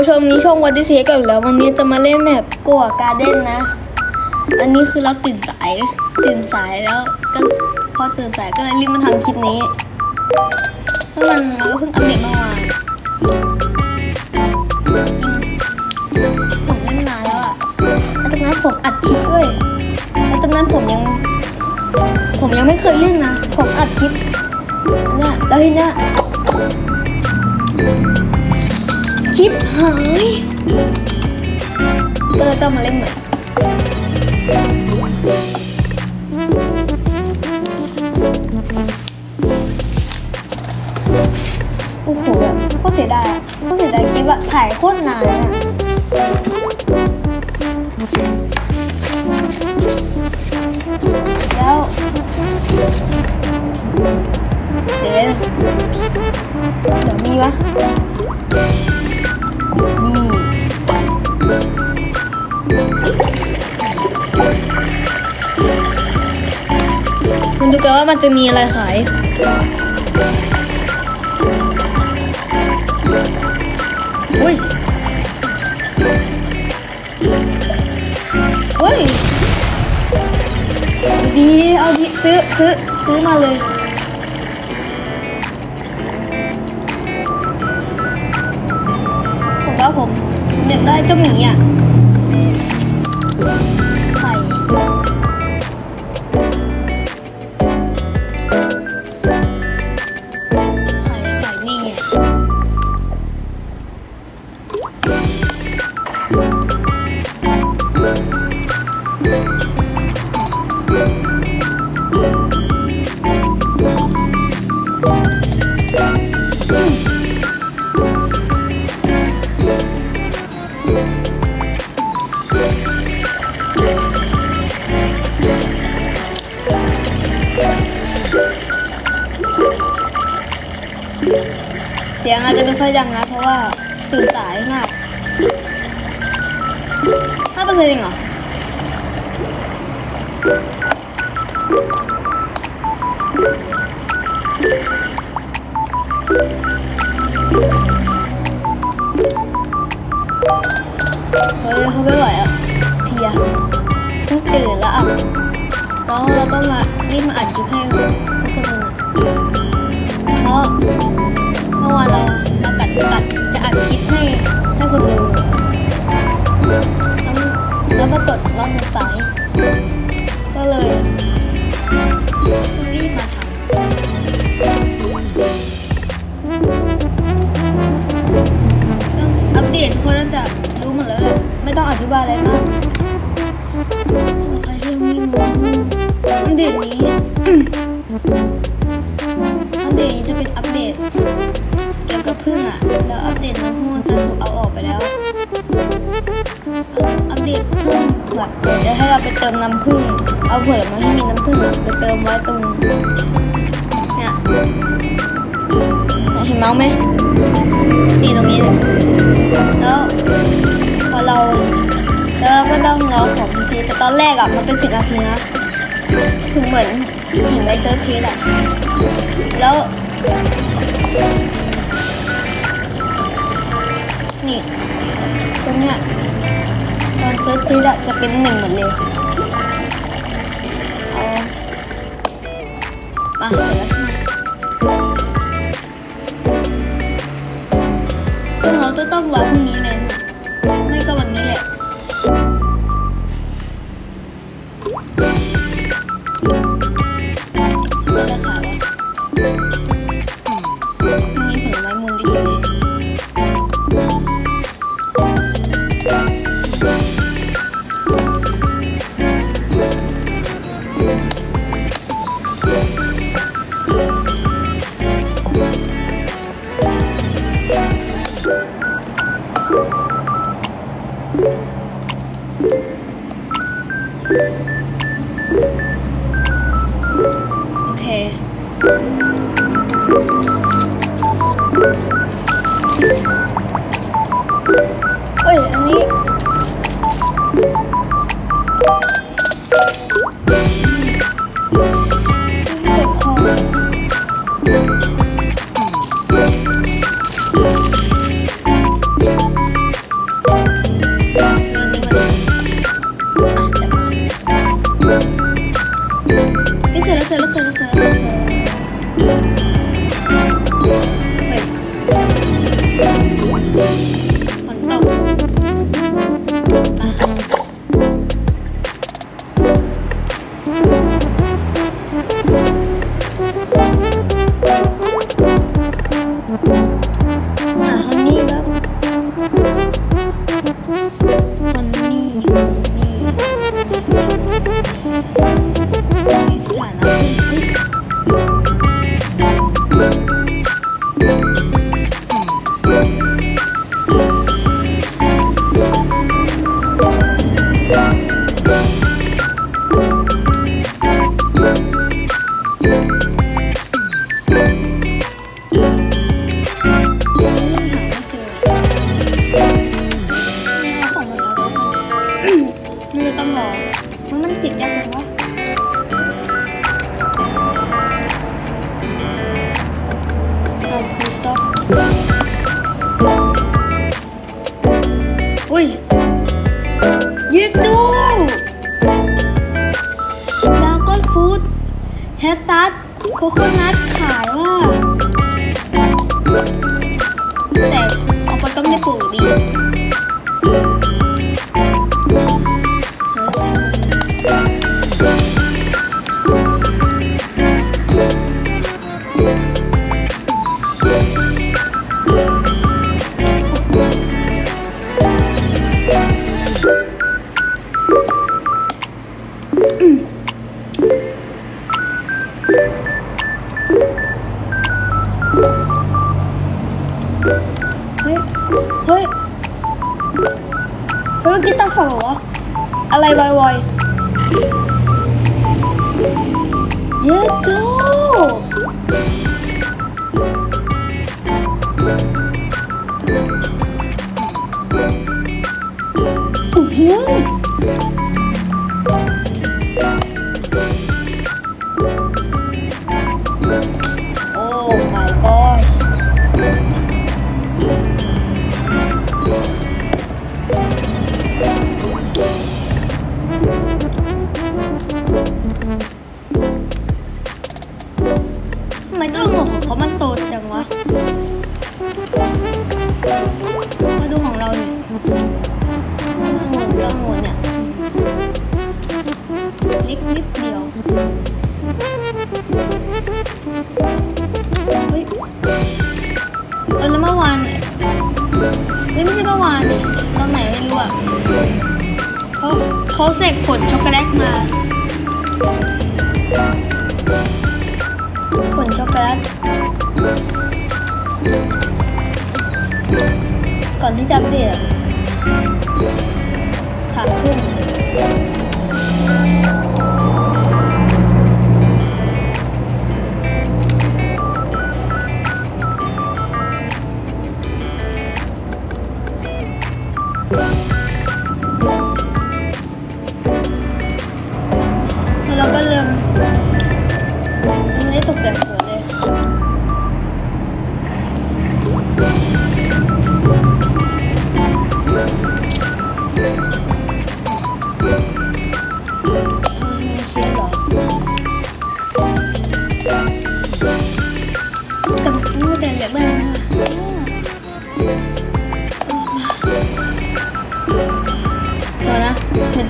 ผู้ชมนี้ช่องวัดดิเซกันแล้ววันนี้จะมาเล่นแบบกัวการ์เด้นนะ อันนี้คือเราตื่นสายตื่นสายแล้วก็พอตื่นสายก็เลยรีบมาทำคลิปนี้ซึ่งมันเราเพิ่งอัปเดตเมื่อวานผมเล่นนาแล้วอะแล้วจากนั้นผมอัดคลิปด้วยแล้วจากนั้นผมยัง ผมยังไม่เคยเล่นนะ ผมอัดคลิปเนี่ยแล้วทีเนี้ย คลิปหายก็เลยต้องมาเล่นใหม่โอ้โหแบบโคตรเสียดายอะโคตรเสียดายคลิปอะถ่ายโคตรนานอะ มันจะมีอะไรขาย อุ้ยเฮ้ย ดีเอาดีซื้อซื้อซื้อมาเลย ผมว่าผมอยากได้เจ้าหมีอะ เฮ้ยเขาไม่ไหวอะเพียเพิ่งตื่นแล้วอะแล้วเราต้องมารีบมาอัดคลิปให้ทุกคนดูเพราะเมื่อวานเราเรากัดกัดจะอัดคลิปให้ให้คนดูแล้วแล้วปรากฏรอบมันสาย ม่ต้องอธิบายอะไรมากใครที่ยังไม่รู้อัปเดตนี้อัปเดตนี้จะเป็นอัปเดตเกี่ยวกับพึ่งอะ แล้วอัปเดตน้องฮูจะถูกเอาออกไปแล้ว อัปเดตพึ่งแบบเดี๋ยวให้เราไปเติมน้ำพึ่ง เอาผลไม้ให้มีน้ำพึ่งไปเติมไว้ตรงเนี่ยเห็นเมาส์ไหมนี่ตรงนี้ แล้วพอเรา แล้วเราก็ต้องรอสองนาทีแต่ตอนแรกอะมันเป็นสิบนาทีนะคือเหมือนเห็นในเซิร์ฟพีดอะแล้ว นี่ตรงเนี้ยตอนเซิร์ชพีดอะจะเป็นหนึ่งหมดเลยเอามาเสร็จแล้วใช่ไหมซึ่งเราจะต้องรอพรุ่งนี้เลย คคตัสโคโคนัทขายว่า แต่ออกไปก็ไม่ไดปลูกดี Your door! เฮ้เออแล้วเมื่อวานเนี่ยไม่ใช่เมื่อวานเนี่ยตอนไหนไม่รู้อะเขาเขาเสกผลช็อกโกแลตมาผลช็อกโกแลตก่อนที่จะอัปเดตถามขึ้น ตกแต่งสวยเลย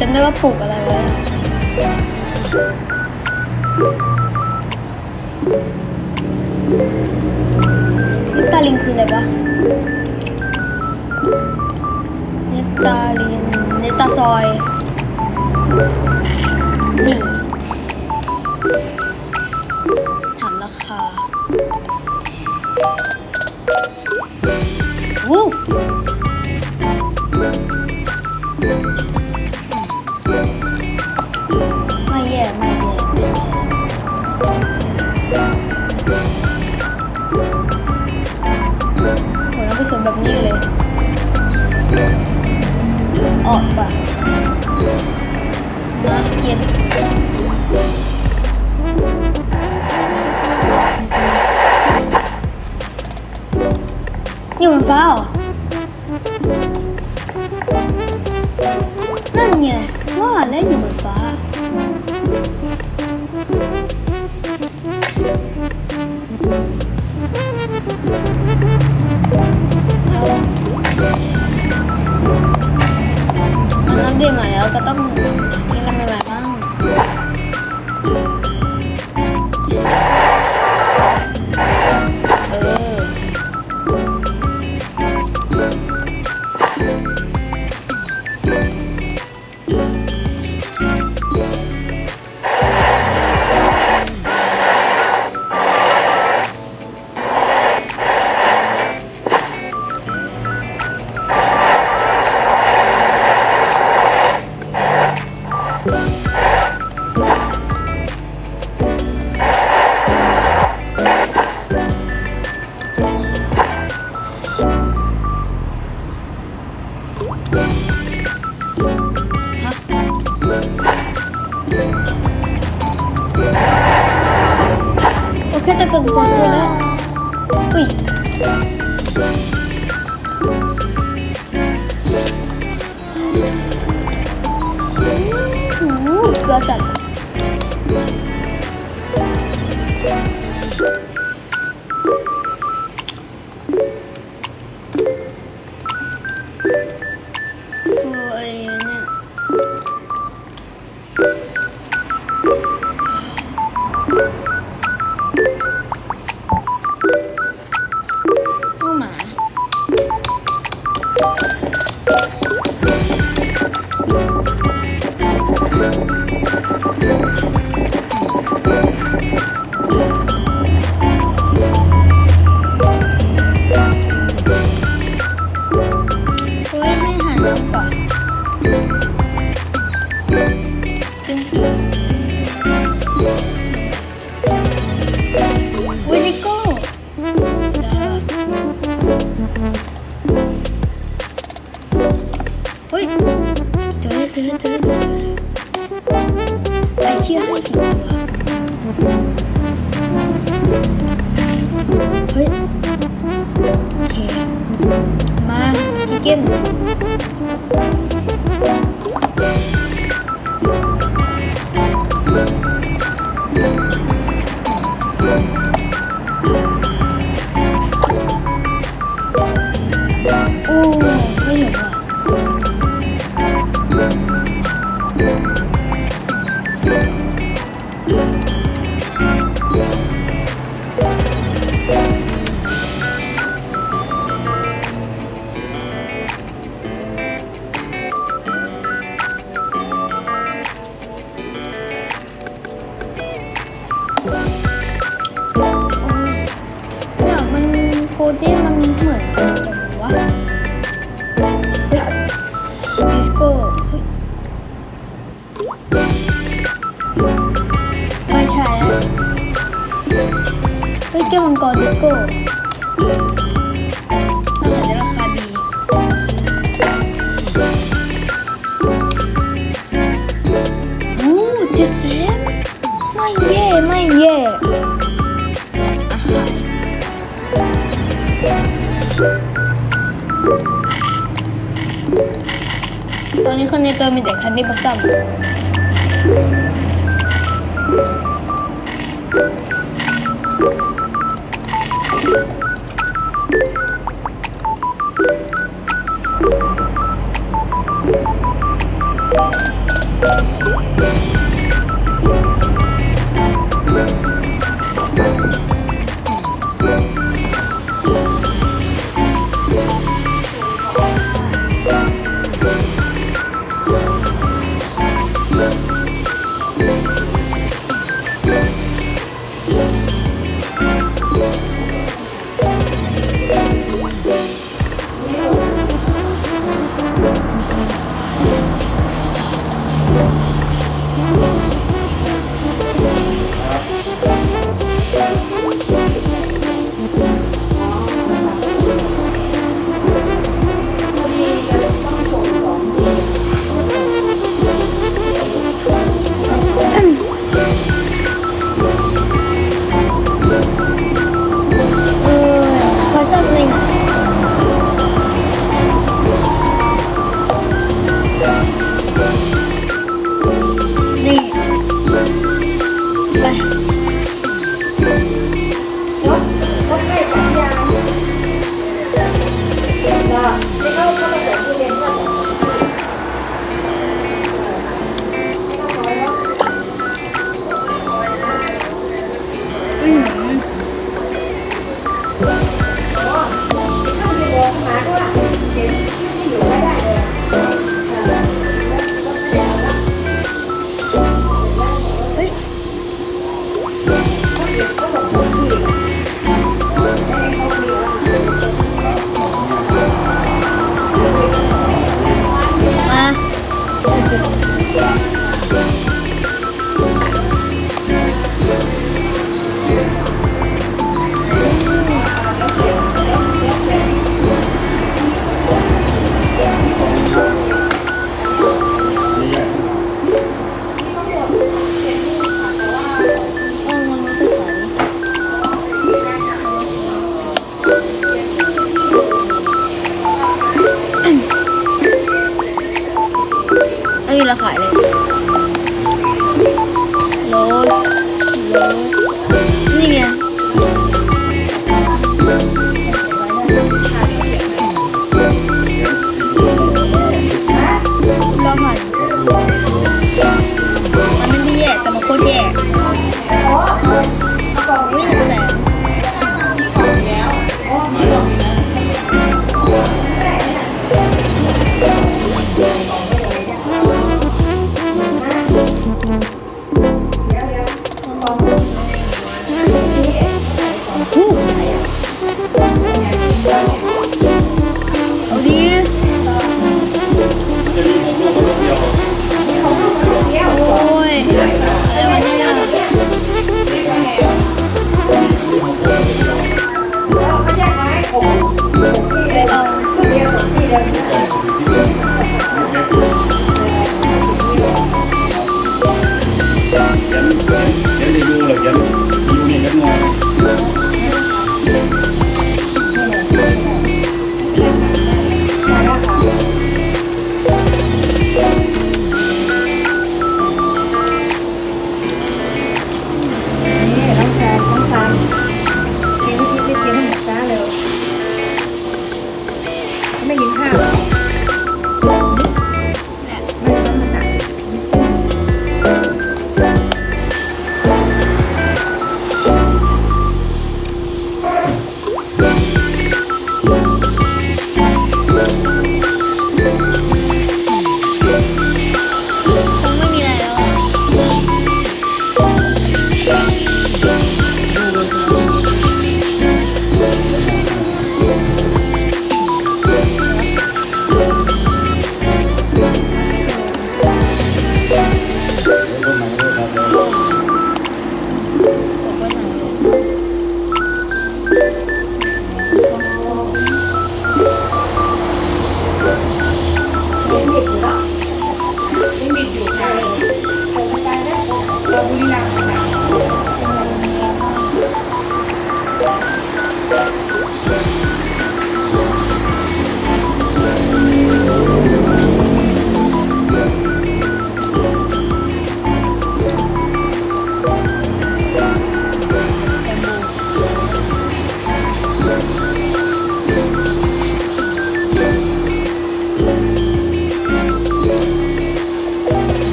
จำได้ว่าปลูกอะไร 咱们。 ก้มังกรดิโก้ราคาดีโอ้เจ็ดแสไม่แย่ไม่แย่ตอนนี้คนในตัวมีแต่คันที่เขาซ่ม มั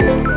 ส